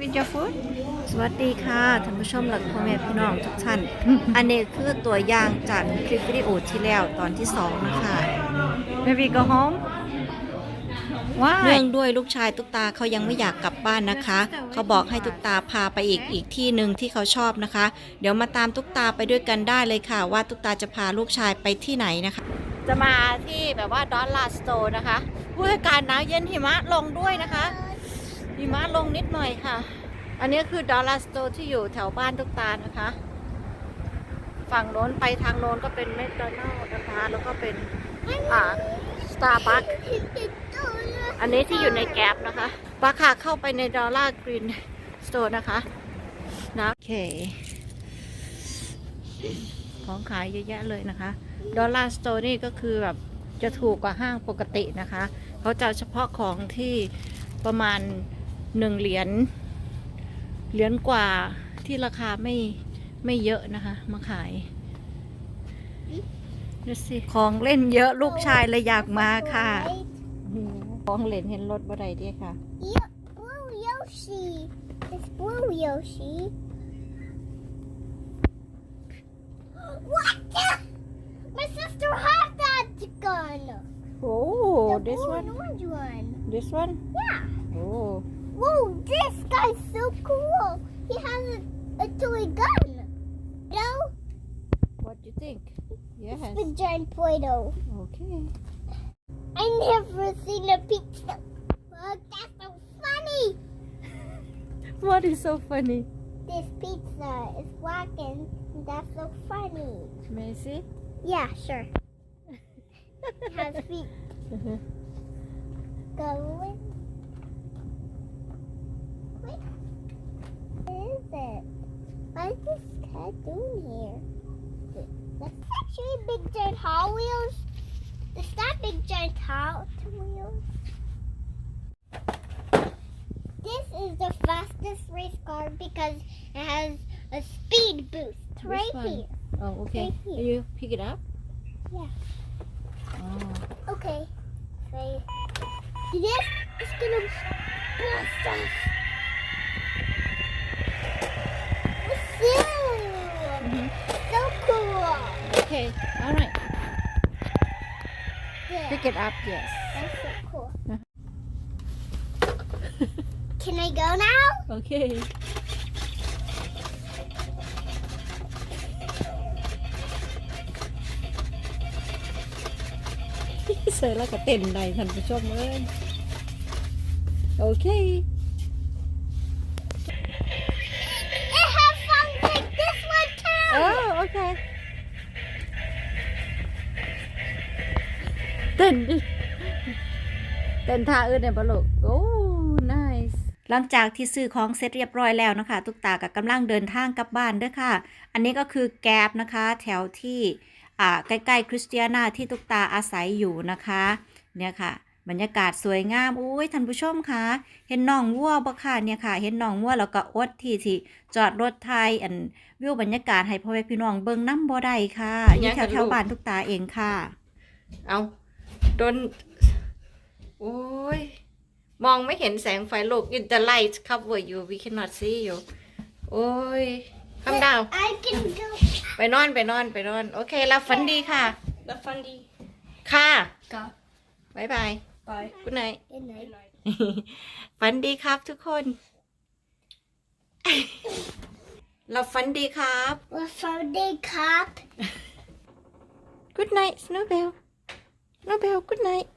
วิดยาฟูดสวัสดีค่ะท่านผู้ชมหลักพ่อแม่พี่น้องทุกท่าน อันนี้คือตัวอย่างจากคลิปวิดีโอที่แล้วตอนที่สองนะคะ Maybe go home? เนื่ Why? องด้วยลูกชายตุ๊กตาเขายังไม่อยากกลับบ้านนะคะ เขาบอกให้ตุ๊กตาพาไปอีกอีกที่หนึ่งที่เขาชอบนะคะ เดี๋ยวมาตามตุ๊กตาไปด้วยกันได้เลยค่ะ ว่าตุ๊กตาจะพาลูกชายไปที่ไหนนะคะ จะมาที่แบบว่าดอลลาร์สโตร์นะคะผู้ให้การหนาวเย็นหิมะลงด้วยนะคะ หิมะลงนิดหน่อยค่ะ อันนี้คือดอลลาร์สโตร์ที่อยู่แถวบ้านตุ๊กตานะคะ ฝั่งโน้นไปทางโน้นก็เป็นแมคโดนัลล์นะคะ แล้วก็เป็นอ่าสตาร์บัคอันนี้ที่อยู่ในแกลบนะคะราคาเข้าไปในดอลลาร์กรีนสโตร์นะคะนะโอเค ของขายเยอะแยะเลยนะคะ ดอลลาร์สโตร์นี่ก็คือแบบจะถูกกว่าห้างปกตินะคะ เขาจะเฉพาะของที่ประมาณ หนึ่งเหรียญเหรียญกว่าที่ราคาไม่ไม่เยอะนะคะ มาขายดูสิของเล่นเยอะลูกชายเลยอยากมาค่ะโอ้โหของเล่นเห็นรถบ่ได้เดีค่ะ Yeah, Blue Yoshi. It's Blue Yoshi. What? the- My sister had that gun. โอ้ The this blue one and orange one. this one Yeah. โอ้ Whoa, this guy's so cool. He has a, a toy gun. No, what do you think yes the giant Play-Doh. okay I never seen a pizza. Look, that's so funny. what is so funny This pizza is black and that's so funny. may I see Yeah, sure. It has feet going. Wait. What is it? What is this cat doing here? That's actually big giant Hot Wheels. Is that big giant Hot Wheels? This is the fastest race car because it has a speed boost Which right one? here. oh okay Right here. Can you pick it up Yeah. oh Okay. Right. This is gonna blast us. Okay all right Yeah, pick it up yes that's so cool. Uh-huh. Can I go now? okay ใส่แล้วก็เต้นไเต้นดิเต้นท่าอื่นเนี่ยปะลูกโอ้ nice หลังจากที่ซื้อของเสร็จเรียบร้อยแล้วนะคะ ตุกตากับกำลังเดินทางกลับบ้านเด้วยค่ะ อันนี้ก็คือแกบนะคะ แถวที่อ่าใกล้ๆคริสเตียนาที่ตุกตาอาศัยอยู่นะคะ เนี่ยค่ะบรรยากาศสวยงามอุ้ยท่านผู้ชมคะเห็นน้องวัวบ่ค่ะเนี่ยค่ะ เห็นน้องวัวแล้วก็อดที่ที่จอดรถไทยอันวิวบรรยากาศให้พ่อแม่พี่น้องเบิ่งน้ำบ่ได้ค่ะอยัยู่งแถกัวบแถลูวกบ้านทุกตาเองค่ะ เอา โดน โอ้ย มองไม่เห็นแสงไฟลูก in the light cover you we cannot see you โอ้ยคำดาว I can go. ไปนอนไปนอนไปนอน โอเครับฝันดีค่ะ The fundy ค่ะ guy. บายบาย Bye. กุณนาย Good night. ฝันดีครับทุกคนเราฝันดีครับ Well, Friday cop. Good night Snowbell Snowbell Good night